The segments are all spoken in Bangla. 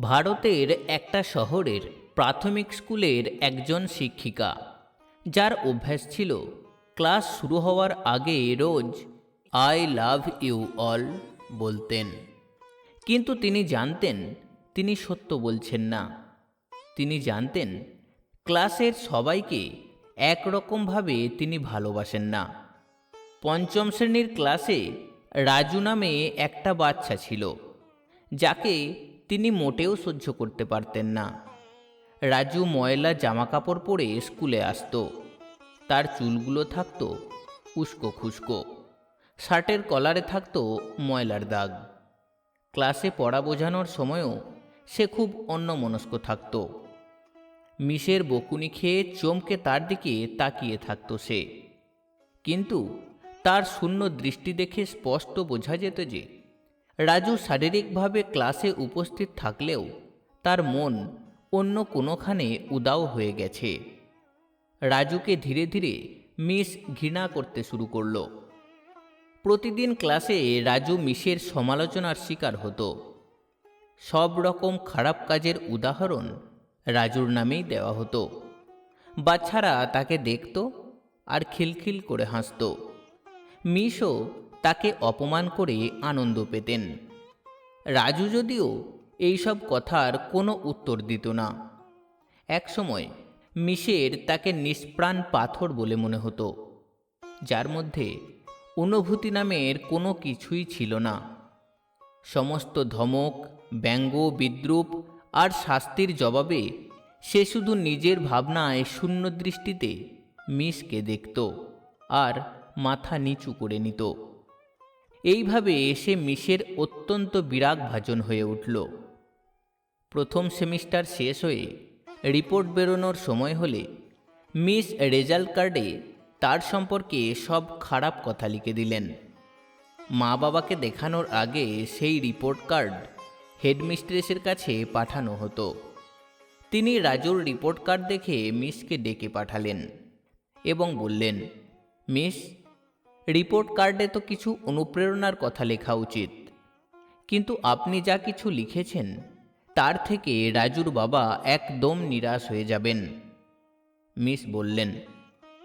ভারতের একটা শহরের প্রাথমিক স্কুলের একজন শিক্ষিকা, যার অভ্যাস ছিল, ক্লাস শুরু হওয়ার আগে রোজ, আই লাভ ইউ অল বলতেন। কিন্তু তিনি জানতেন, তিনি সত্য বলছেন না। তিনি জানতেন, ক্লাসের সবাইকে একরকমভাবে তিনি ভালোবাসেন না। পঞ্চম শ্রেণির ক্লাসে রাজু নামে একটা বাচ্চা ছিল, যাকে তিনি মোটেও সহ্য করতে পারতেন না। রাজু ময়লা জামাকাপড় পরে স্কুলে আসতো। তার চুলগুলো থাকত উস্কো খুস্কো শার্টের কলারে থাকত ময়লার দাগ। ক্লাসে পড়া বোঝানোর সময়ও সে খুব অন্যমনস্ক থাকত। মিশের বকুনি খেয়ে চমকে তার দিকে তাকিয়ে থাকতো সে। কিন্তু তার শূন্য দৃষ্টি দেখে স্পষ্ট বোঝা যেত যে রাজু শারীরিকভাবে ক্লাসে উপস্থিত থাকলেও তার মন অন্য কোনোখানে উদাও হয়ে গেছে। রাজুকে ধীরে ধীরে মিস ঘৃণা করতে শুরু করল। প্রতিদিন ক্লাসে রাজু মিসের সমালোচনার শিকার হতো। সব রকম খারাপ কাজের উদাহরণ রাজুর নামেই দেওয়া হতো। বাচ্চারা তাকে দেখত আর খিলখিল করে হাসত। মিশও তাকে অপমান করে আনন্দ পেতেন। রাজু যদিও এইসব কথার কোনো উত্তর দিত না। একসময় মিশের তাকে নিষ্প্রাণ পাথর বলে মনে হতো, যার মধ্যে অনুভূতি নামের কোনো কিছুই ছিল না। সমস্ত ধমক, ব্যঙ্গ, বিদ্রুপ আর শাস্তির জবাবে সে শুধু নিজের ভাবনায় শূন্য দৃষ্টিতে মিসকে দেখত আর মাথা নিচু করে নিত। এইভাবে এসে মিশের অত্যন্ত বিরাগ ভাজন হয়ে উঠল। প্রথম সেমিস্টার শেষ হয়ে রিপোর্ট বেরোনোর সময় হলে মিস রেজাল্ট কার্ডে তার সম্পর্কে সব খারাপ কথা লিখে দিলেন। মা বাবাকে দেখানোর আগে সেই রিপোর্ট কার্ড হেডমিস্ট্রেসের কাছে পাঠানো হতো। তিনি রাজুর রিপোর্ট কার্ড দেখে মিসকে ডেকে পাঠালেন এবং বললেন, মিস রিপোর্ট কার্ডে তো কিছু অনুপ্রেরণার কথা লেখা উচিত। কিন্তু আপনি যা কিছু লিখেছেন, তার থেকে রাজুর বাবা একদম নিরাশ হয়ে যাবেন। মিস বললেন,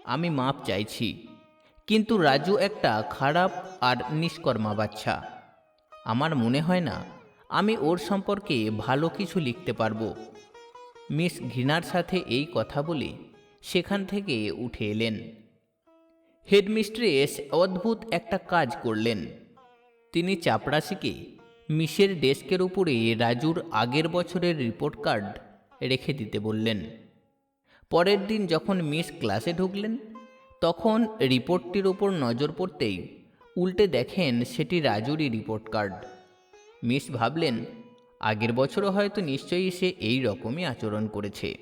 আমি মাপ চাইছি, কিন্তু রাজু একটা খারাপ আর নিষ্কর্মা বাচ্চা। আমার মনে হয় না, আমি ওর সম্পর্কে ভালো কিছু লিখতে পারব। মিস ঘৃণার সাথে এই কথা বলে সেখান থেকে উঠে এলেন। হেডমিস্ট্রেস অদ্ভুত একটা কাজ করলেন। তিনি চাপড়াশিকে মিসের ডেস্কের উপরে রাজুর আগের বছরের রিপোর্ট কার্ড রেখে দিতে বললেন। পরের দিন যখন মিস ক্লাসে ঢুকলেন, তখন রিপোর্টটির ওপর নজর পড়তেই উল্টে দেখেন সেটি রাজুরই রিপোর্ট কার্ড। মিস ভাবলেন, আগের বছরও হয়তো নিশ্চয়ই সে এই রকমই আচরণ করেছে।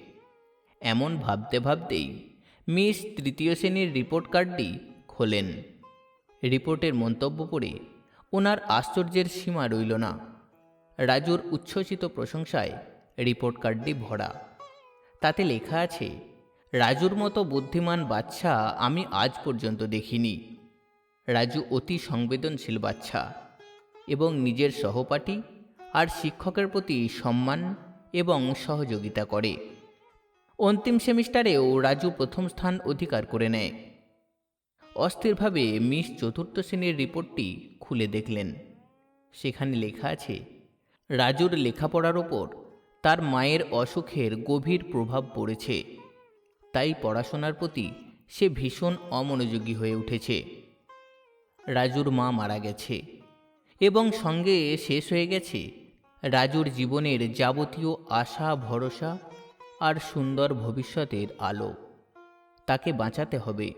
এমন ভাবতে ভাবতেই মিস তৃতীয় শ্রেণির রিপোর্ট কার্ডটি খোলেন। রিপোর্টের মন্তব্য পড়ে ওনার আশ্চর্যের সীমা রইল না। রাজুর উচ্ছ্বসিত প্রশংসায় রিপোর্ট কার্ডটি ভরা। তাতে লেখা আছে, রাজুর মতো বুদ্ধিমান বাচ্চা আমি আজ পর্যন্ত দেখিনি। রাজু অতি সংবেদনশীল বাচ্চা এবং নিজের সহপাঠী আর শিক্ষকের প্রতি সম্মান এবং সহযোগিতা করে। অন্তিম সেমিস্টারেও রাজু প্রথম স্থান অধিকার করে নেয়। অস্থিরভাবে মিস চতুর্থ শ্রেণির রিপোর্টটি খুলে দেখলেন। সেখানে লেখা আছে, রাজুর লেখাপড়ার ওপর তার মায়ের অসুখের গভীর প্রভাব পড়েছে। তাই পড়াশোনার প্রতি সে ভীষণ অমনোযোগী হয়ে উঠেছে। রাজুর মা মারা গেছে এবং সঙ্গে শেষ হয়ে গেছে রাজুর জীবনের যাবতীয় আশা, ভরসা আর সুন্দর ভবিষ্যতের আলো। তাকে বাঁচাতে হবে।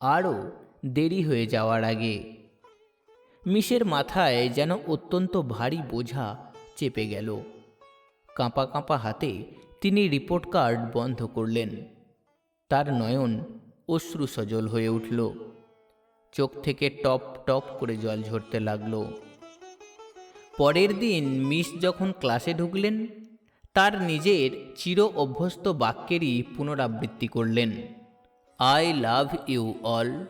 আরও দেরি হয়ে যাওয়ার আগে মিশের মাথায় যেন অত্যন্ত ভারী বোঝা চেপে গেল। কাঁপা কাঁপা হাতে তিনি রিপোর্ট কার্ড বন্ধ করলেন। তার নয়ন অশ্রু সজল হয়ে উঠল। চোখ থেকে টপ টপ করে জল ঝরতে লাগল। পরের দিন মিস যখন ক্লাসে ঢুকলেন তার নিজের চির অভ্যস্ত বাক্যেরই পুনরাবৃত্তি করলেন। I love you all.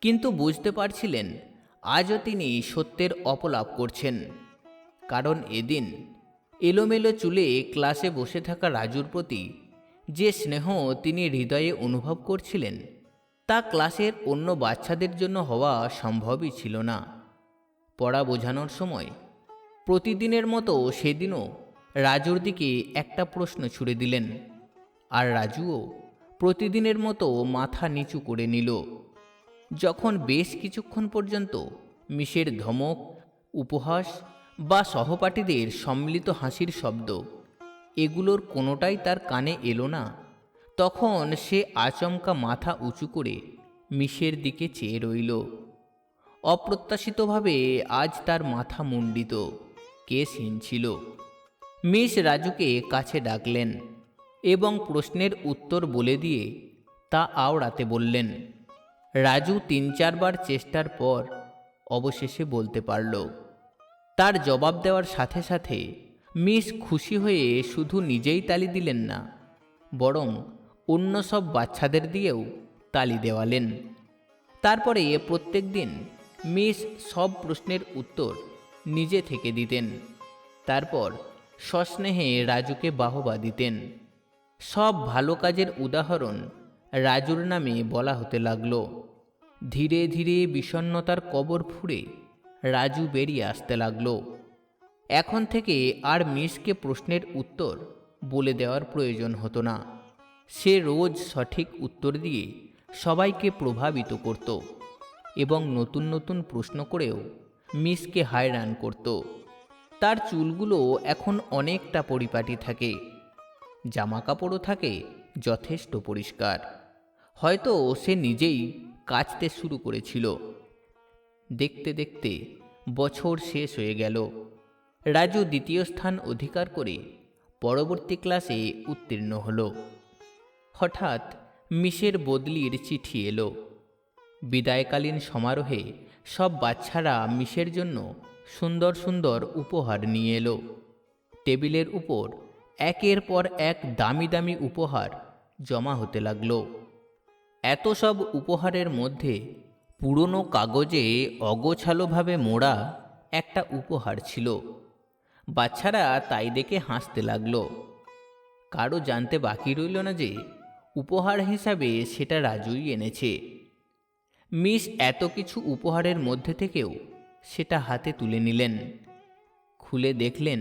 কিন্তু বুঝতে পারছিলেন, আজও তিনি সত্যের অপলাপ করছেন। কারণ এদিন এলোমেলো চুলে ক্লাসে বসে থাকা রাজুর প্রতি যে স্নেহ তিনি হৃদয়ে অনুভব করছিলেন, তা ক্লাসের অন্য বাচ্চাদের জন্য হওয়া সম্ভবই ছিল না। পড়া বোঝানোর সময় প্রতিদিনের মতো সেদিনও রাজুর দিকে একটা প্রশ্ন ছুড়ে দিলেন। আর রাজুও প্রতিদিনের মতো মাথা নিচু করে নিল। যখন বেশ কিছুক্ষণ পর্যন্ত মিশের ধমক, উপহাস বা সহপাঠীদের সম্মিলিত হাসির শব্দ এগুলোর কোনোটাই তার কানে এলো না, তখন সে আচমকা মাথা উঁচু করে মিশের দিকে চেয়ে রইল। অপ্রত্যাশিতভাবে আজ তার মাথা মুন্ডিত কেসহীন ছিল মিস রাজুকে কাছে ডাকলেন এবং প্রশ্নের উত্তর বলে দিয়ে তা আওড়াতে বললেন, রাজু তিন চারবার চেষ্টার পর অবশেষে বলতে পারল। তার জবাব দেওয়ার সাথে সাথে মিস খুশি হয়ে শুধু নিজেই তালি দিলেন না, বরং অন্য সব বাচ্চাদের দিয়েও তালি দেওয়ালেন। তারপরে প্রত্যেক দিন মিস সব প্রশ্নের উত্তর নিজে থেকে দিতেন। তারপর সস্নেহে রাজুকে বাহবা দিতেন। সব ভালো কাজের উদাহরণ রাজুর নামে বলা হতে লাগল। ধীরে ধীরে বিষণ্ণতার কবর ফুঁড়ে রাজু বেরিয়ে আসতে লাগল। এখন থেকে আর মিসকে প্রশ্নের উত্তর বলে দেওয়ার প্রয়োজন হতো না। সে রোজ সঠিক উত্তর দিয়ে সবাইকে প্রভাবিত করত এবং নতুন নতুন প্রশ্ন করেও মিসকে হায়রান করত। তার চুলগুলো এখন অনেকটা পরিপাটি থাকে। জামা কাপড়ও থাকে, যথেষ্ট পরিষ্কার। হয়তো সে নিজেই কাচতে শুরু করেছিল। দেখতে দেখতে বছর শেষ হয়ে গেল। রাজু দ্বিতীয় স্থান অধিকার করে পরবর্তী ক্লাসে উত্তীর্ণ হলো। হঠাৎ মিসের বদলির চিঠি এলো। বিদায়কালীন সমারোহে সব বাচ্চারা মিসের জন্য সুন্দর সুন্দর উপহার নিয়ে এলো। টেবিলের উপর একের পর এক দামি দামি উপহার জমা হতে লাগল। এত সব উপহারের মধ্যে পুরনো কাগজে অগোছালোভাবে মোড়া একটা উপহার ছিল। বাচ্চারা তাই দেখে হাসতে লাগল। কারও জানতে বাকি রইল না যে উপহার হিসাবে সেটা রাজুই এনেছে। মিস এত কিছু উপহারের মধ্যে থেকেও সেটা হাতে তুলে নিলেন। খুলে দেখলেন,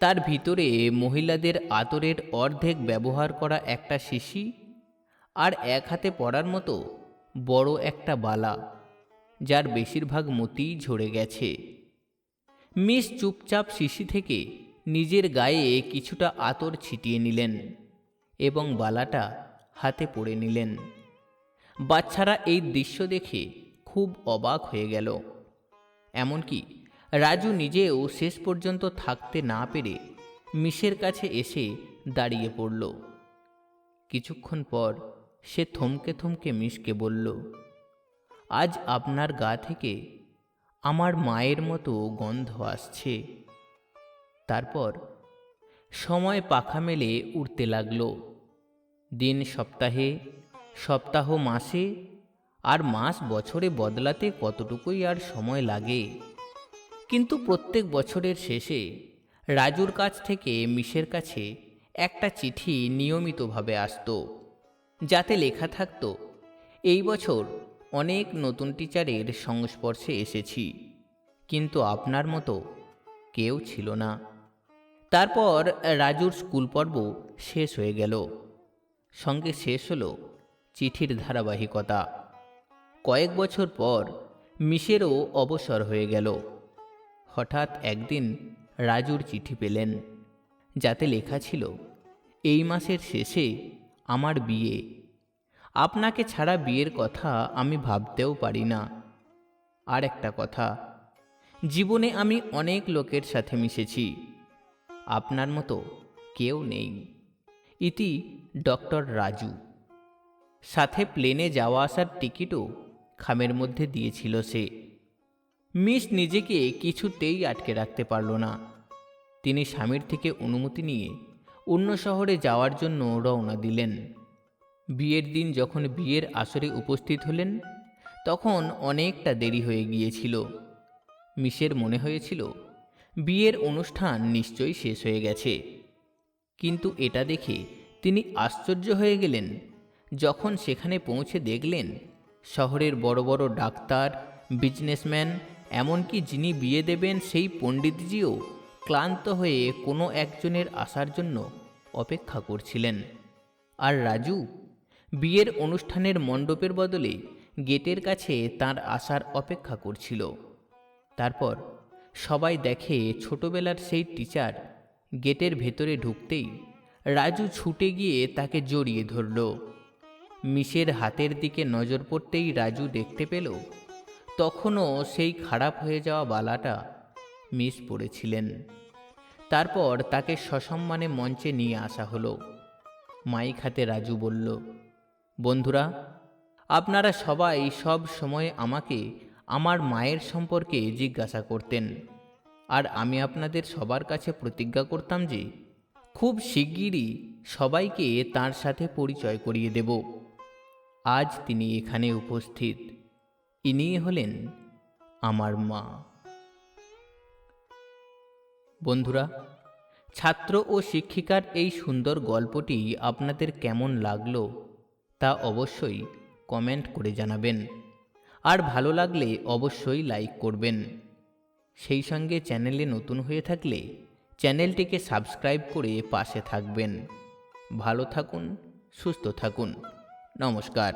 তার ভিতরে মহিলাদের আতরের অর্ধেক ব্যবহার করা একটা শিশি আর এক হাতে পড়ার মতো বড় একটা বালা, যার বেশিরভাগ মতিই ঝরে গেছে। মিস চুপচাপ শিশি থেকে নিজের গায়ে কিছুটা আতর ছিটিয়ে নিলেন এবং বালাটা হাতে পড়ে নিলেন। বাচ্চারা এই দৃশ্য দেখে খুব অবাক হয়ে গেল। এমনকি রাজু নিজেও শেষ পর্যন্ত থাকতে না পেরে মিসের কাছে এসে দাঁড়িয়ে পড়ল। কিছুক্ষণ পর সে থমকে থমকে মিসকে বলল, আজ আপনার গা থেকে আমার মায়ের মতো গন্ধ আসছে। তারপর সময় পাখা মেলে উড়তে লাগল। দিন সপ্তাহে, সপ্তাহ মাসে আর মাস বছরে বদলাতে কতটুকুই আর সময় লাগে। কিন্তু প্রত্যেক বছরের শেষে রাজুর কাছ থেকে মিশের কাছে একটা চিঠি নিয়মিতভাবে আসত, যাতে লেখা থাকতো, এই বছর অনেক নতুন টিচারের সংস্পর্শে এসেছি, কিন্তু আপনার মতো কেউ ছিল না। তারপর রাজুর স্কুল পর্ব শেষ হয়ে গেল। সঙ্গে শেষ হলো চিঠির ধারাবাহিকতা। কয়েক বছর পর মিশেরও অবসর হয়ে গেল। হঠাৎ একদিন রাজুর চিঠি পেলেন, যাতে লেখা ছিল, এই মাসের শেষে আমার বিয়ে। আপনাকে ছাড়া বিয়ের কথা আমি ভাবতেও পারি না। আর একটা কথা, জীবনে আমি অনেক লোকের সাথে মিশেছি। আপনার মতো কেউ নেই। ইতি ডক্টর রাজু। সাথে প্লেনে যাওয়া আসার টিকিটও খামের মধ্যে দিয়েছিল সে। মিস নিজেকে কিছুতেই আটকে রাখতে পারল না। তিনি স্বামীর থেকে অনুমতি নিয়ে অন্য শহরে যাওয়ার জন্য রওনা দিলেন। বিয়ের দিন যখন বিয়ের আসরে উপস্থিত হলেন, তখন অনেকটা দেরি হয়ে গিয়েছিল। মিসের মনে হয়েছিল, বিয়ের অনুষ্ঠান নিশ্চয়ই শেষ হয়ে গেছে। কিন্তু এটা দেখে তিনি আশ্চর্য হয়ে গেলেন, যখন সেখানে পৌঁছে দেখলেন শহরের বড় বড় ডাক্তার বিজনেসম্যান এমনকি যিনি বিয়ে দেবেন সেই পণ্ডিতজিও ক্লান্ত হয়ে কোনো একজনের আসার জন্য অপেক্ষা করছিলেন। আর রাজু, বিয়ের অনুষ্ঠানের মণ্ডপের বদলে গেটের কাছে তার আসার অপেক্ষা করছিল। তারপর সবাই দেখে ছোটবেলার সেই টিচার গেটের ভেতরে ঢুকতেই রাজু ছুটে গিয়ে তাকে জড়িয়ে ধরল। মিশের হাতের দিকে নজর পড়তেই রাজু দেখতে পেল, তখনও সেই খারাপ হয়ে যাওয়া বালাটা মিস পড়েছিলেন। তারপর তাকে সসম্মানে মঞ্চে নিয়ে আসা হলো। মাইক হাতে রাজু বলল, বন্ধুরা, আপনারা সবাই সব সময় আমাকে আমার মায়ের সম্পর্কে জিজ্ঞাসা করতেন, আর আমি আপনাদের সবার কাছে প্রতিজ্ঞা করতাম যে খুব শিগগিরই সবাইকে তার সাথে পরিচয় করিয়ে দেব। আজ তিনি এখানে উপস্থিত। ইনি হলেন আমার মা। বন্ধুরা, ছাত্র ও শিক্ষিকার এই সুন্দর গল্পটি আপনাদের কেমন লাগল তা অবশ্যই কমেন্ট করে জানাবেন। আর ভালো লাগলে অবশ্যই লাইক করবেন। সেই সঙ্গে চ্যানেলে নতুন হয়ে থাকলে চ্যানেলটিকে সাবস্ক্রাইব করে পাশে থাকবেন। ভালো থাকুন, সুস্থ থাকুন। নমস্কার।